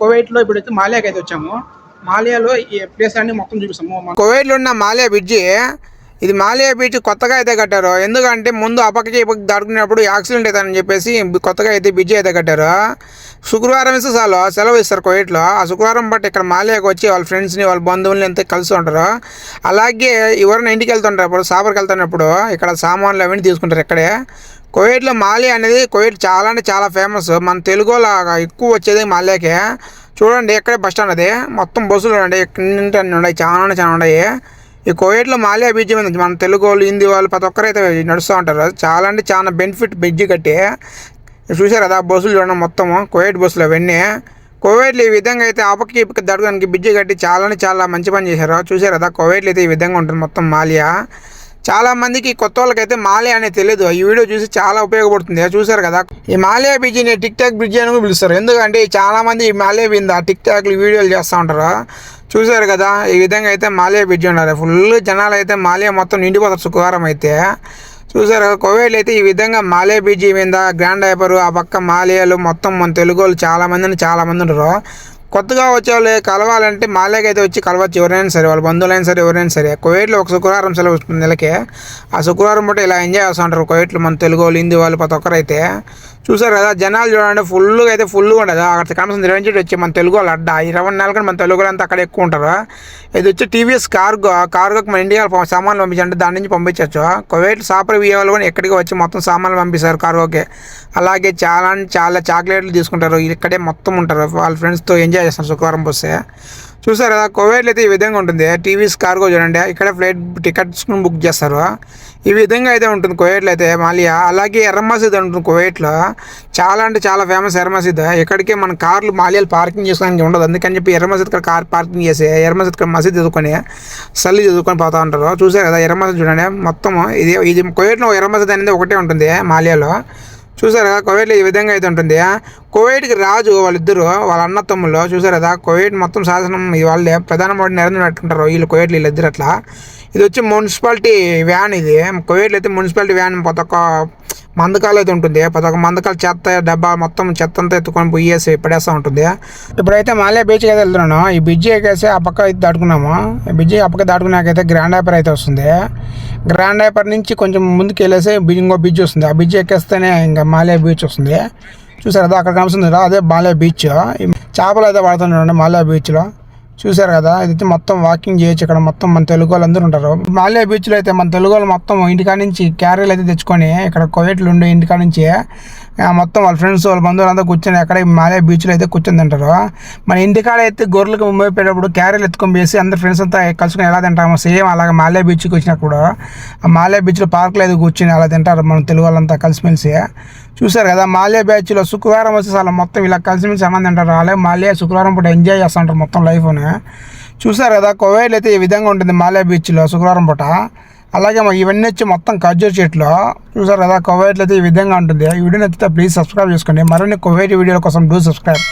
కువైట్లో ఇప్పుడు అయితే మాలియాకి అయితే వచ్చాము. మాలియాలో ఈ ప్లేస్ అన్ని మొత్తం చూపిస్తాము. కువైట్లో ఉన్న మాలియా బ్రిడ్జి ఇది మాలియా బీచ్ కొత్తగా అయితే కట్టారు. ఎందుకంటే ముందు ఆ పక్కకి ఈ దాటుకునేటప్పుడు యాక్సిడెంట్ అవుతానని చెప్పేసి కొత్తగా అయితే బ్రిడ్జ్ అయితే కట్టారు. శుక్రవారం ఇస్తే చాలు సెలవు ఇస్తారు కోయిట్లో ఆ శుక్రవారం బట్టి ఇక్కడ మాలియాకి వచ్చి వాళ్ళ ఫ్రెండ్స్ని వాళ్ళ బంధువుల్ని అంతా కలిసి ఉంటారు. అలాగే ఎవరైనా ఇంటికి వెళ్తుంటారు అప్పుడు సాపర్కి వెళ్తున్నప్పుడు ఇక్కడ సామాన్లు అవన్నీ తీసుకుంటారు ఇక్కడే. కువైట్లో మాలి అనేది కువైట్ చాలా అంటే చాలా ఫేమస్ మన తెలుగులో ఎక్కువ వచ్చేది మాలియాకే. చూడండి ఇక్కడే బస్ స్టాండ్ అది. మొత్తం బస్సులు అండి. ఇక్కడ ఉన్నాయి. చాలా అంటే చాలా ఉన్నాయి. ఈ కువైట్లో మాలియా బ్రిడ్జి మీద మన తెలుగు వాళ్ళు హిందీ వాళ్ళు ప్రతి ఒక్కరు అయితే నడుస్తూ ఉంటారు. చాలా అంటే చాలా బెనిఫిట్ బ్రిడ్జి కట్టి. చూసారు కదా బస్సులు చూడండి మొత్తం. కువైట్ బస్సులు అవన్నీ. కువైట్లో ఈ విధంగా అయితే ఆపకి ఇప్పకి దడగడానికి బ్రిడ్జి కట్టి చాలా చాలా మంచి పని చేశారు. చూసారు కదా కువైట్లో అయితే ఈ విధంగా ఉంటుంది మొత్తం మాలియా. చాలా మందికి కొత్త వాళ్ళకైతే మాలియా అనేది తెలియదు. ఈ వీడియో చూసి చాలా ఉపయోగపడుతుంది. చూసారు కదా? ఈ మాలియా బ్రిడ్జిని టిక్ టాక్ బ్రిడ్జి అని పిలుస్తారు. ఎందుకంటే చాలామంది ఈ మాలియా మీద టిక్ టాక్లు వీడియోలు చేస్తూ ఉంటారు. చూసారు కదా? ఈ విధంగా అయితే మాలియా బ్రిడ్జి ఉండాలి. ఫుల్ జనాలు అయితే మాలియా మొత్తం నిండిపోతారు శుక్రవారం అయితే. చూసారు కదా? కోవిడ్ అయితే ఈ విధంగా మాలియా బ్రిడ్జి మీద గ్రాండ్ డైపర్ ఆ పక్క మాలియాలు మొత్తం మన తెలుగు వాళ్ళు చాలామందిని చాలామంది ఉంటారు. కొత్తగా వచ్చే వాళ్ళు కలవాలంటే మాలేకి అయితే వచ్చి కలవచ్చు. ఎవరైనా సరే వాళ్ళ బంధువులైనా సరే ఎవరైనా సరే. కువైట్లో ఒక శుక్రవారం సెలవు వస్తుంది నెలకి. ఆ శుక్రవారం పూట ఇలా ఎంజాయ్ చేస్తూ ఉంటారు. కువైట్లో మన తెలుగు వాళ్ళు హిందీ వాళ్ళు ప్రతి ఒక్కరైతే. చూసారు కదా జనాలు చూడండి ఫుల్గా అయితే ఫుల్గా ఉండదు. అక్కడ కనీసం ఇరవై నుంచి వచ్చి మన తెలుగు వాళ్ళు అడ్డ. ఇరవై నాలుగు కానీ మన తెలుగు వాళ్ళు అంతా అక్కడ ఎక్కువ ఉంటారు. ఇది వచ్చి టీవీఎస్ కార్గో కార్గోకి మన ఇండియా సామాన్లు పంపించండి దాని నుంచి పంపించవచ్చు. కువైట్ సాపర్ వాళ్ళు కూడా ఎక్కడికి వచ్చి మొత్తం సామాన్లు పంపిస్తారు కార్గోకి అలాగే చాలా అంటే చాలా చాక్లెట్లు తీసుకుంటారు. ఇక్కడే మొత్తం ఉంటారు. వాళ్ళ ఫ్రెండ్స్తో ఎంజాయ్ చేస్తారు శుక్రవారం వస్తే. చూసారు కదా కువైట్లో అయితే ఈ విధంగా ఉంటుంది. టీవీస్ కార్గో చూడండి. ఇక్కడ ఫ్లైట్ టికెట్స్ బుక్ చేస్తారు. ఈ విధంగా అయితే ఉంటుంది కువైట్లో అయితే మాలియా. అలాగే ఎర్ర మసీద్ ఉంటుంది కోవైట్లో చాలా అంటే చాలా ఫేమస్ ఎర్ర మసీద్ ఇక్కడికే మన కార్లు మాలియాలు పార్కింగ్ చేసుకోవడానికి ఉండదు. అందుకని చెప్పి ఎర్ర మసీద్ ఇక్కడ కార్ పార్కింగ్ చేసి ఎర్ర మసీద్ ఇక్కడ మసీద్ చదువుకొని సల్లి చదువుకొని పోతా ఉంటారు. చూసారు కదా ఎర్ర మసీద్ చూడండి. మొత్తం ఇది ఇది కోవైట్లో ఎర్ర మసీద్ అనేది ఒకటే ఉంటుంది మాలియాలో. చూసారు కదా కోవైట్లో ఈ విధంగా అయితే ఉంటుంది. కువైట్కి రాజు వాళ్ళిద్దరు వాళ్ళ అన్న తమ్ముళ్ళు చూసారు కదా కువైట్ మొత్తం శాసనం ఇది వాళ్ళే. ప్రధానమంత్రి నరేంద్ర పెట్టుకుంటారు వీళ్ళు కువైట్లు వీళ్ళిద్దరు అట్లా. ఇది వచ్చి మున్సిపాలిటీ వ్యాన్ ఇది. కువైట్లో అయితే మున్సిపాలిటీ వ్యాన్ పతొక మందకాలు అయితే ఉంటుంది. ప్రతి మందకాలు చెత్త డబ్బా మొత్తం చెత్త అంతా ఎత్తుకొని పోయేసి పడేస్తూ ఉంటుంది. ఇప్పుడైతే మాలే బీచ్కి అయితే వెళ్తున్నాను. ఈ బ్రిడ్జ్ ఎక్కేసి ఆ పక్క అయితే దాటుకున్నాము. ఈ బ్రిడ్జి ఆ పక్క దాటుకున్నాకైతే గ్రాండ్ హైపర్ అయితే వస్తుంది. గ్రాండ్ హైపర్ నుంచి కొంచెం ముందుకు వెళ్ళేసి ఇంకో బ్రిడ్జ్ వస్తుంది. ఆ బ్రిడ్జ్ ఎక్కేస్తేనే ఇంకా మాలే బీచ్ వస్తుంది. చూసారు? కదా అక్కడ కనిపిస్తుంది కదా అదే మాల్యా బీచ్. చేపలు అయితే పడుతుండే మాల్యా బీచ్లో. చూసారు కదా ఇది మొత్తం వాకింగ్ చేయొచ్చు ఇక్కడ మొత్తం మన తెలుగు వాళ్ళు అందరూ ఉంటారు. మాల్యా బీచ్లో అయితే మన తెలుగు వాళ్ళు మొత్తం ఇంటికా నుంచి క్యారీలు అయితే తెచ్చుకొని ఇక్కడ కోవిడ్లు ఉండే ఇంటికా నుంచి మొత్తం వాళ్ళ ఫ్రెండ్స్ వాళ్ళ బంధువులు అంతా కూర్చొని అక్కడ మాలే బీచ్లో అయితే కూర్చొని తింటారు. మన ఇంటికాడ అయితే గొర్రెలకు మోపేటప్పుడు క్యారీలు ఎత్తుకొని వేసి అందరు ఫ్రెండ్స్ అంతా కలుసుకొని ఎలా తింటామో సేమ్ అలాగే మాలే బీచ్కి వచ్చినప్పుడు ఆ మాలే బీచ్లో పార్క్లో అయితే కూర్చొని అలా తింటారు మనం తెలుగు వాళ్ళంతా కలిసిమెలిసి. చూసారు కదా మాల్యా బ్యాచ్లో శుక్రవారం వచ్చేసి అలా మొత్తం ఇలా కలిసిమెలిసి అన్నం తింటారు. అలాగే మాల్యా శుక్రవారం పూట ఎంజాయ్ చేస్తుంటారు మొత్తం లైఫ్ని చూసారు కదా కోవైడ్ అయితే ఈ విధంగా ఉంటుంది మాల్యా బీచ్లో శుక్రవారం పూట. అలాగే మా ఇవన్నీ వచ్చి మొత్తం ఖర్జూర్ చెట్లు. చూసారు కదా కోవైట్లో అయితే ఈ విధంగా ఉంటుంది. ఈ వీడియో నచ్చితే ప్లీజ్ సబ్స్క్రైబ్ చేసుకోండి మరిన్ని కొవైట్ వీడియోల కోసం డూ సబ్స్క్రైబ్